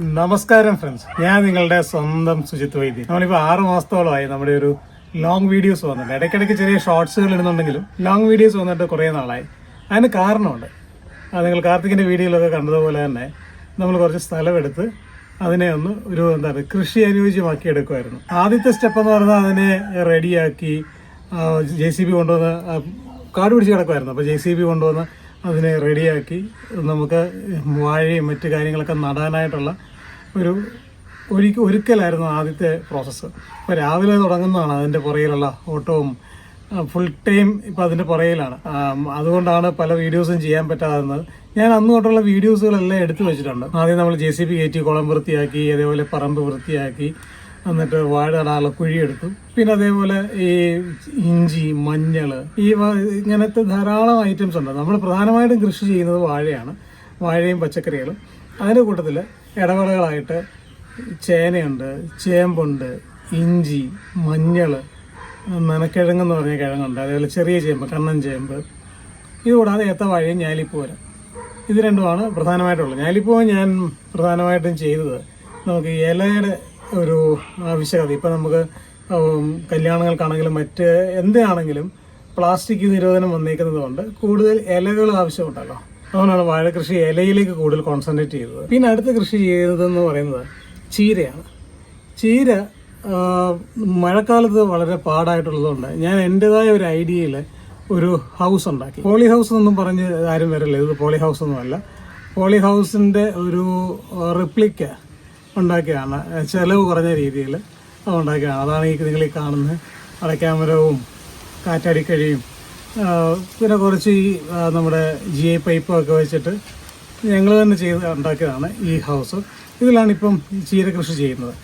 നമസ്കാരം ഫ്രണ്ട്സ് ഞാൻ നിങ്ങളുടെ സ്വന്തം സുജിത് വൈദ്യ നമ്മളിപ്പോൾ ആറു മാസത്തോളമായി നമ്മുടെ ഒരു ലോങ് വീഡിയോസ് വന്നിട്ട് ഇടയ്ക്കിടയ്ക്ക് ചെറിയ ഷോർട്സുകൾ ഇടുന്നുണ്ടെങ്കിലും ലോങ് വീഡിയോസ് വന്നിട്ട് കുറേ നാളായി. അതിന് കാരണമുണ്ട്. അത് നിങ്ങൾ കാർത്തികിന്റെ വീഡിയോയിലൊക്കെ കണ്ടതുപോലെ തന്നെ നമ്മൾ കുറച്ച് സ്ഥലമെടുത്ത് അതിനെ ഒന്ന് ഒരു എന്താ പറയുക കൃഷി അനുയോജ്യമാക്കി എടുക്കുമായിരുന്നു. ആദ്യത്തെ സ്റ്റെപ്പ് എന്ന് പറഞ്ഞാൽ അതിനെ റെഡിയാക്കി ജെ സി ബി കൊണ്ടുവന്ന് കാട് പിടിച്ച് കിടക്കുമായിരുന്നു. അപ്പോൾ ജെ സി ബി കൊണ്ടുവന്ന് അതിനെ റെഡിയാക്കി നമുക്ക് വാഴയും മറ്റു കാര്യങ്ങളൊക്കെ നടാനായിട്ടുള്ള ഒരു ഒരിക്ക ഒരുക്കലായിരുന്നു ആദ്യത്തെ പ്രോസസ്സ് ഇപ്പോൾ രാവിലെ തുടങ്ങുന്നതാണ് അതിന്റെ പുറകിലുള്ള ഓട്ടവും ഫുൾ ടൈം ഇപ്പോൾ അതിന്റെ പുറകിലാണ്. അതുകൊണ്ടാണ് പല വീഡിയോസും ചെയ്യാൻ പറ്റാതെന്നത് ഞാൻ അന്ന് തൊട്ടുള്ള വീഡിയോസുകളെല്ലാം എടുത്തു വെച്ചിട്ടുണ്ട്. ആദ്യം നമ്മൾ ജെ സി ബി കയറ്റി കുളം വൃത്തിയാക്കി അതേപോലെ പറമ്പ് വൃത്തിയാക്കി എന്നിട്ട് വാഴ നടാനുള്ള കുഴിയെടുത്തു. പിന്നെ അതേപോലെ ഈ ഇഞ്ചി മഞ്ഞൾ ഈ ഇങ്ങനത്തെ ധാരാളം ഐറ്റംസ് ഉണ്ട്. നമ്മൾ പ്രധാനമായിട്ടും കൃഷി ചെയ്യുന്നത് വാഴയാണ്. വാഴയും പച്ചക്കറികളും. അതിന്റെ കൂട്ടത്തിൽ ഇടവേളകളായിട്ട് ചേനയുണ്ട് ചേമ്പുണ്ട് ഇഞ്ചി മഞ്ഞൾ നനക്കിഴങ്ങെന്ന് പറഞ്ഞ കിഴങ്ങുണ്ട്. അതേപോലെ ചെറിയ ചേമ്പ് കണ്ണൻ ചേമ്പ്. ഇതുകൂടാതെ ഏത്തവാഴയും ഞാലിപ്പൂവരം ഇത് രണ്ടുമാണ് പ്രധാനമായിട്ടുള്ളത്. ഞാലിപ്പൂവ ഞാൻ പ്രധാനമായിട്ടും ചെയ്തത് നമുക്ക് ഇലയുടെ ഒരു ആവശ്യകത. ഇപ്പം നമുക്ക് കല്യാണങ്ങൾക്കാണെങ്കിലും മറ്റ് എന്താണെങ്കിലും പ്ലാസ്റ്റിക് നിരോധനം വന്നേക്കുന്നത് കൊണ്ട് കൂടുതൽ ഇലകൾ ആവശ്യമുണ്ടല്ലോ. അതുകൊണ്ടാണ് വാഴ കൃഷി ഇലയിലേക്ക് കൂടുതൽ കോൺസെൻട്രേറ്റ് ചെയ്തത്. പിന്നെ അടുത്ത കൃഷി ചെയ്തതെന്ന് പറയുന്നത് ചീരയാണ്. ചീര മഴക്കാലത്ത് വളരെ പാടായിട്ടുള്ളതുകൊണ്ട് ഞാൻ എന്റെതായ ഒരു ഐഡിയയിൽ ഒരു ഹൗസ് ഉണ്ടാക്കി. പോളി ഹൗസ് എന്നൊന്നും പറഞ്ഞ് ആരും വരില്ല. ഇത് പോളി ഹൗസ് ഒന്നുമല്ല പോളി ഹൗസിന്റെ ഒരു റിപ്ലിക്ക ഉണ്ടാക്കിയാണ്. ചിലവ് കുറഞ്ഞ രീതിയിൽ അത് അതാണ് ഈ നിങ്ങൾ ഈ കാണുന്നത് അടയ്ക്കാമരവും കാറ്റാടിക്കഴിയും പിന്നെ കുറച്ച് ഈ നമ്മുടെ ജി ഐ പൈപ്പും ഒക്കെ വെച്ചിട്ട് ഞങ്ങൾ തന്നെ ചെയ്ത് ഉണ്ടാക്കിയതാണ് ഈ ഹൗസ്. ഇതിലാണ് ഇപ്പം ചീര കൃഷി ചെയ്യുന്നത്.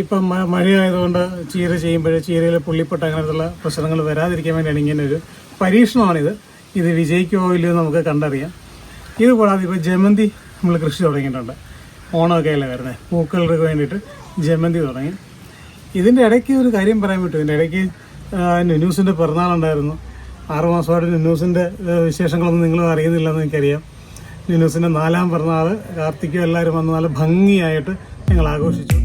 ഇപ്പം മഴയായതുകൊണ്ട് ചീര ചെയ്യുമ്പോൾ ചീരയിൽ പുള്ളിപ്പെട്ട അങ്ങനത്തുള്ള പ്രശ്നങ്ങൾ വരാതിരിക്കാൻ വേണ്ടിയാണ് ഇങ്ങനെ ഒരു പരീക്ഷണമാണിത്. ഇത് വിജയിക്കുമോ ഇല്ലയോ നമുക്ക് കണ്ടറിയാം. ഇത് കൂടാതെ ഇപ്പോൾ ജമന്തി നമ്മൾ കൃഷി തുടങ്ങിയിട്ടുണ്ട്. ഓണമൊക്കെ അല്ലേ വരുന്നത് പൂക്കൾക്ക് വേണ്ടിയിട്ട് ജമന്തി തുടങ്ങി. ഇതിന്റെ ഇടയ്ക്ക് ഒരു കാര്യം പറയാൻ പറ്റും. ഇതിന്റെ ഇടയ്ക്ക് ന്യൂസിന്റെ പിറന്നാളുണ്ടായിരുന്നു. ആറുമാസമായിട്ട് മാസമായിട്ട് ആ, വിശേഷങ്ങളൊന്നും നിങ്ങൾ അറിയുന്നില്ലെന്ന് എനിക്കറിയാം. നുനൂസിന്റെ നാലാം പിറന്നാൾ കാർത്തിക്കും എല്ലാവരും വന്ന് നല്ല ഭംഗിയായിട്ട് ഞങ്ങൾ ആഘോഷിച്ചു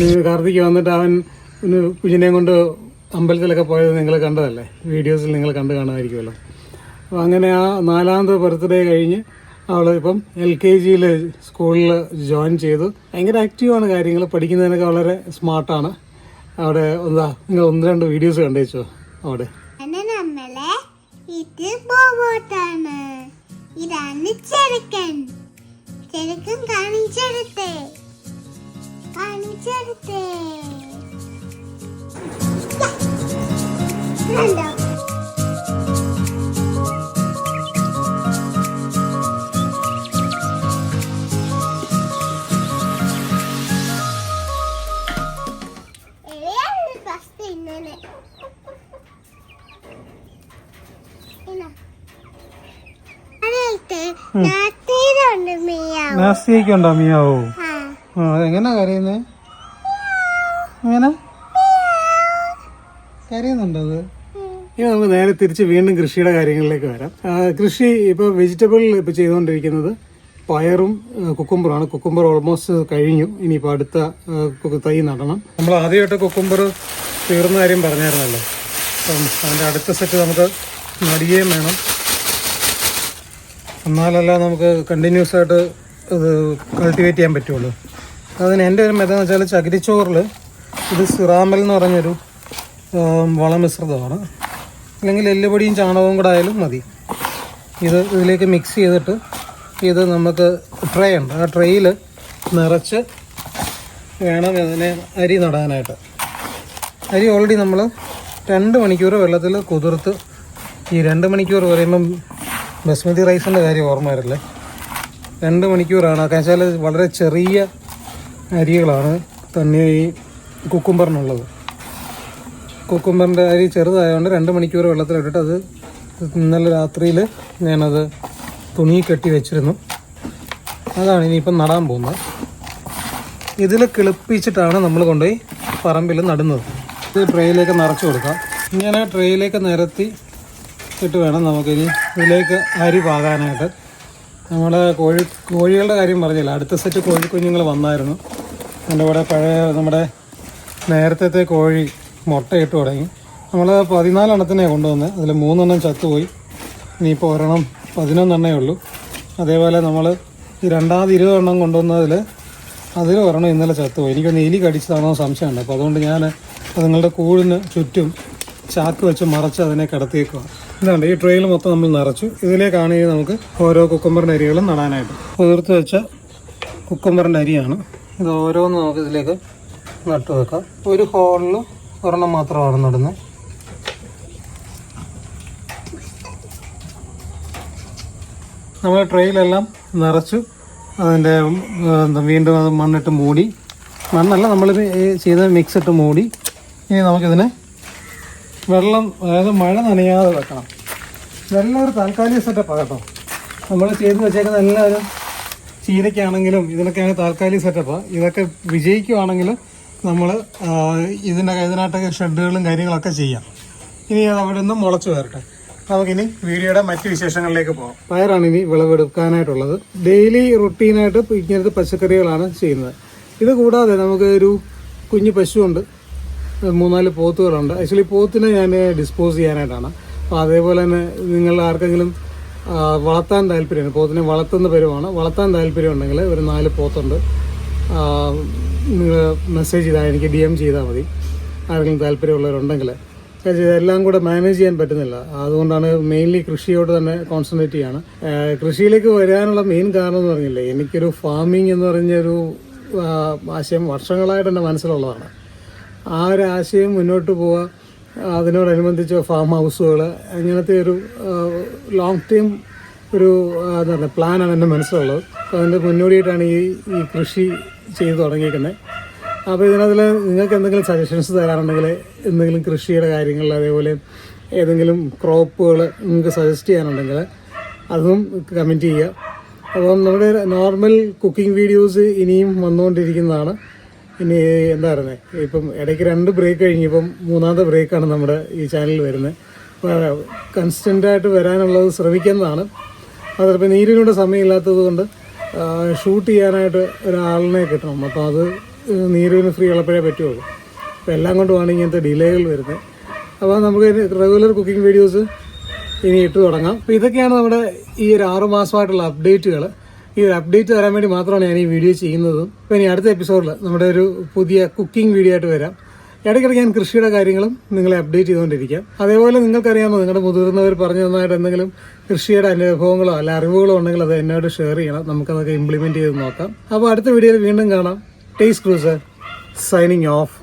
കാർത്തിക് വന്നിട്ട് അവൻ കുഞ്ഞിനെയും കൊണ്ട് അമ്പലത്തിലൊക്കെ പോയത് നിങ്ങൾ കണ്ടതല്ലേ? വീഡിയോസിൽ നിങ്ങൾ കണ്ടു കാണുമായിരിക്കുമല്ലോ. അപ്പോൾ അങ്ങനെ ആ നാലാമത്തെ ബർത്ത്ഡേ കഴിഞ്ഞ് അവൾ ഇപ്പം എൽ കെ ജിയിൽ സ്കൂളിൽ ജോയിൻ ചെയ്തു. ഭയങ്കര ആക്റ്റീവാണ് കാര്യങ്ങൾ. പഠിക്കുന്നതിനൊക്കെ വളരെ സ്മാർട്ടാണ് അവിടെ എന്താ നിങ്ങൾ ഒന്ന് രണ്ട് വീഡിയോസ് കണ്ടേച്ചോ അവിടെ? ഇതാണ് ചെറുക്കൻ. ചെറുക്കൻ കാണിച്ചെടുത്തേ. കാണിച്ചെടുത്തേ കണ്ടോ. അതിനകത്ത് നാട്ടീരുണ്ട് മിയാവ്. നാസ്തിയൊക്കെ കരയുന്നത് അങ്ങനെ എങ്ങനെ കരയുന്നേ? എങ്ങനെ കരയുന്നുണ്ടോ അത്? ഇനി നമുക്ക് നേരെ തിരിച്ച് വീണ്ടും കൃഷിയുടെ കാര്യങ്ങളിലേക്ക് വരാം. കൃഷി ഇപ്പോൾ വെജിറ്റബിൾ ഇപ്പോൾ ചെയ്തുകൊണ്ടിരിക്കുന്നത് പയറും കുക്കുംബറാണ് കുക്കുംബർ ഓൾമോസ്റ്റ് കഴിഞ്ഞു. ഇനിയിപ്പോൾ അടുത്ത തൈ നടണം. നമ്മൾ ആദ്യമായിട്ട് കുക്കുംബർ തീർന്ന കാര്യം പറഞ്ഞായിരുന്നല്ലോ. അപ്പം അതിന്റെ അടുത്ത സെറ്റ് നമുക്ക് നടിയേം വേണം. എന്നാലല്ല നമുക്ക് കണ്ടിന്യൂസ് ആയിട്ട് ഇത് കൾട്ടിവേറ്റ് ചെയ്യാൻ പറ്റുള്ളൂ. അതിന് എന്റെ ഒരു മെതെന്ന് വെച്ചാൽ ചകിരിച്ചോറിൽ ഇത് സിറാമൽ എന്ന് പറഞ്ഞൊരു വളമിശ്രിതമാണ് അല്ലെങ്കിൽ എല്ലുപൊടിയും ചാണകവും കൂടെ ആയാലും മതി. ഇത് ഇതിലേക്ക് മിക്സ് ചെയ്തിട്ട് ഇത് നമുക്ക് ട്രേ ഉണ്ട്. ആ ട്രേയിൽ നിറച്ച് വേണം ഇതിനെ അരി നടാനായിട്ട്. അരി ഓൾറെഡി നമ്മൾ രണ്ട് മണിക്കൂർ വെള്ളത്തിൽ കുതിർത്ത് ഈ രണ്ട് മണിക്കൂർ പറയുമ്പം ബസ്മതി റൈസിന്റെ കാര്യം ഓർമ്മ വരില്ലേ? രണ്ട് മണിക്കൂറാണ്. കാരണം വെച്ചാൽ വളരെ ചെറിയ അരികളാണ് തന്നെ ഈ കുക്കുംബറിനുള്ളത്. കുക്കുംബറിന്റെ അരി ചെറുതായതുകൊണ്ട് രണ്ട് മണിക്കൂർ വെള്ളത്തിലിട്ടിട്ട് അത് ഇന്നലെ രാത്രിയിൽ ഞാനത് തുണി കെട്ടി വെച്ചിരുന്നു. അതാണ് ഇനിയിപ്പം നടാൻ പോകുന്നത്. ഇതിൽ കിളിപ്പിച്ചിട്ടാണ് നമ്മൾ കൊണ്ടുപോയി പറമ്പിൽ നടുന്നത്. ഇത് ട്രേയിലേക്ക് നിറച്ച് കൊടുക്കാം. ഇങ്ങനെ ട്രേയിലേക്ക് നിരത്തി ഇട്ട് വേണം നമുക്കിനി ഇതിലേക്ക് അരി പാകാനായിട്ട്. നമ്മൾ കോഴി കോഴികളുടെ കാര്യം പറഞ്ഞില്ല? അടുത്ത സെറ്റ് കോഴിക്കുഞ്ഞുങ്ങൾ വന്നായിരുന്നു. എന്റെ കൂടെ പഴയ നമ്മുടെ നേരത്തെ കോഴി മുട്ടയിട്ട് തുടങ്ങി. നമ്മൾ പതിനാലെണ്ണത്തിനെ കൊണ്ടുവന്നത് അതിൽ മൂന്നെണ്ണം ചത്തുപോയി. ഇനിയിപ്പോൾ ഒരെണ്ണം പതിനൊന്നെണ്ണേ ഉള്ളൂ. അതേപോലെ നമ്മൾ ഈ രണ്ടാമത് ഇരുപതെണ്ണം കൊണ്ടുവന്നതിൽ അതിൽ ഒരെണ്ണം ഇന്നലെ ചത്തുപോയി. എനിക്കൊന്ന് എലി കടിച്ചതാണോ സംശയമുണ്ട്. അപ്പോൾ അതുകൊണ്ട് ഞാൻ അതുങ്ങളുടെ കൂടിന് ചുറ്റും ചാക്ക് വെച്ച് മറച്ച് അതിനെ കിടത്തിയേക്കുക ഇതുണ്ട് ഈ ട്രെയിൽ മൊത്തം നമ്മൾ നിറച്ചു. ഇതിലേക്കാണ് ഇനി നമുക്ക് ഓരോ കുക്കുംബറിന്റെ അരികളും നടാനായിട്ട്. കുതിർത്ത് വെച്ച കുക്കുംബറിന്റെ അരിയാണ്. ഇത് ഓരോന്ന് നമുക്ക് ഇതിലേക്ക് നട്ടു വെക്കാം. ഒരു ഹോളിൽ ഒരെണ്ണം മാത്രമാണ് നടുന്നത് നമ്മൾ ട്രെയിലെല്ലാം നിറച്ചു അതിന്റെ വീണ്ടും അത് മണ്ണിട്ട് മൂടി. മണ്ണല്ല നമ്മൾ ചെയ്ത മിക്സ് ഇട്ട് മൂടി. ഇനി നമുക്കിതിനെ വെള്ളം അതായത് മഴ നനയാതെ വെക്കണം. ഇതെല്ലാം ഒരു താൽക്കാലിക സെറ്റപ്പാണ് കേട്ടോ. നമ്മൾ ചെയ്ത് വെച്ചേക്കുന്ന എല്ലാവരും ചീരയ്ക്കാണെങ്കിലും ഇതിനൊക്കെയാണ് താൽക്കാലിക സെറ്റപ്പ്. ഇതൊക്കെ വിജയിക്കുവാണെങ്കിലും നമ്മൾ ഇതിന്റെ ഇതിനായിട്ടൊക്കെ ഷെഡുകളും കാര്യങ്ങളൊക്കെ ചെയ്യാം. ഇനി അത് അവിടെ നിന്ന് മുളച്ചു വരട്ടെ. നമുക്കിനി വീഡിയോയുടെ മറ്റ് വിശേഷങ്ങളിലേക്ക് പോകാം. പയറാണ് ഇനി വിളവെടുക്കാനായിട്ടുള്ളത്. ഡെയിലി റുട്ടീനായിട്ട് ഇങ്ങനത്തെ പച്ചക്കറികളാണ് ചെയ്യുന്നത്. ഇത് കൂടാതെ നമുക്ക് ഒരു കുഞ്ഞു പശുവുണ്ട്. മൂന്നാൽ പോത്തുകളുണ്ട്. ആക്ച്വലി പോത്തിനെ ഞാൻ ഡിസ്പോസ് ചെയ്യാനായിട്ടാണ്. അപ്പോൾ അതേപോലെ തന്നെ നിങ്ങൾ ആർക്കെങ്കിലും വളർത്താൻ താല്പര്യമാണ്. പോത്തിനെ വളർത്തുന്ന പരുവാണ്. വളർത്താൻ താല്പര്യം ഉണ്ടെങ്കിൽ ഒരു നാല് പോത്തുണ്ട്. മെസ്സേജ് ചെയ്താൽ എനിക്ക് ഡി എം ചെയ്താൽ മതി. ആരെങ്കിലും താല്പര്യമുള്ളവരുണ്ടെങ്കിൽ. ഇതെല്ലാം കൂടെ മാനേജ് ചെയ്യാൻ പറ്റുന്നില്ല. അതുകൊണ്ടാണ് മെയിൻലി കൃഷിയോട് തന്നെ കോൺസെൻട്രേറ്റ് ചെയ്യാണ്. കൃഷിയിലേക്ക് വരാനുള്ള മെയിൻ കാരണം എന്ന് പറഞ്ഞില്ലേ എനിക്കൊരു ഫാമിംഗ് എന്ന് പറഞ്ഞൊരു ആശയം വർഷങ്ങളായിട്ട് എന്റെ മനസ്സിലുള്ളതാണ്. ആ ഒരു ആശയം മുന്നോട്ട് പോവുക അതിനോടനുബന്ധിച്ച് ഫാം ഹൗസുകൾ അങ്ങനത്തെ ഒരു ലോങ് ടൈം ഒരു എന്താ പറയുക പ്ലാനാണ് എന്റെ മനസ്സിലുള്ളത്. അപ്പോൾ അതിന്റെ മുന്നോടിയായിട്ടാണ് ഈ ഈ കൃഷി ചെയ്തു തുടങ്ങിയിരിക്കുന്നത് അപ്പോൾ ഇതിനകത്തിൽ നിങ്ങൾക്ക് എന്തെങ്കിലും സജഷൻസ് തരാറുണ്ടെങ്കിൽ എന്തെങ്കിലും കൃഷിയുടെ കാര്യങ്ങൾ അതേപോലെ ഏതെങ്കിലും ക്രോപ്പുകൾ നിങ്ങൾക്ക് സജസ്റ്റ് ചെയ്യാനുണ്ടെങ്കിൽ അതും കമന്റ് ചെയ്യുക. അപ്പം നമ്മുടെ നോർമൽ കുക്കിംഗ് വീഡിയോസ് ഇനിയും വന്നുകൊണ്ടിരിക്കുന്നതാണ്. ഇനി എന്താ പറയുന്നത് ഇപ്പം ഇടയ്ക്ക് രണ്ട് ബ്രേക്ക് കഴിഞ്ഞിപ്പം മൂന്നാമത്തെ ബ്രേക്കാണ് നമ്മുടെ ഈ ചാനലിൽ വരുന്നത് അപ്പോൾ കൺസ്റ്റന്റായിട്ട് വരാനുള്ളത് ശ്രമിക്കുന്നതാണ്. അതിപ്പോൾ നീരിനോട് സമയമില്ലാത്തത് കൊണ്ട് ഷൂട്ട് ചെയ്യാനായിട്ട് ഒരാളിനെ കിട്ടണം. അപ്പോൾ അത് നീരുവിന് ഫ്രീ ഉള്ളപ്പോഴേ പറ്റുള്ളൂ. അപ്പോൾ എല്ലാം കൊണ്ടുമാണ് ഇങ്ങനത്തെ ഡിലേകൾ വരുന്നത് അപ്പോൾ നമുക്ക് റെഗുലർ കുക്കിംഗ് വീഡിയോസ് ഇനി ഇട്ട് തുടങ്ങാം. അപ്പോൾ ഇതൊക്കെയാണ് നമ്മുടെ ഈ ഒരു ആറുമാസമായിട്ടുള്ള അപ്ഡേറ്റുകൾ ഈ ഒരു അപ്ഡേറ്റ് തരാൻ വേണ്ടി മാത്രമാണ് ഞാൻ ഈ വീഡിയോ ചെയ്യുന്നത്. അപ്പോൾ ഇനി അടുത്ത എപ്പിസോഡിൽ നമ്മുടെ ഒരു പുതിയ കുക്കിംഗ് വീഡിയോ ആയിട്ട് വരാം. ഇടയ്ക്കിടയ്ക്ക് ഞാൻ കൃഷിയുടെ കാര്യങ്ങളും നിങ്ങളെ അപ്ഡേറ്റ് ചെയ്തുകൊണ്ടിരിക്കാം. അതേപോലെ നിങ്ങൾക്കറിയാമോ നിങ്ങളുടെ മുതിർന്നവർ പറഞ്ഞു തന്നതായിട്ട് എന്തെങ്കിലും കൃഷിയുടെ അനുഭവങ്ങളോ അല്ല അറിവുകളോ ഉണ്ടെങ്കിൽ അത് എന്നോട് ഷെയർ ചെയ്യണം. നമുക്കതൊക്കെ ഇംപ്ലിമെന്റ് ചെയ്ത് നോക്കാം. അപ്പോൾ അടുത്ത വീഡിയോയിൽ വീണ്ടും കാണാം. Taste cruiser signing off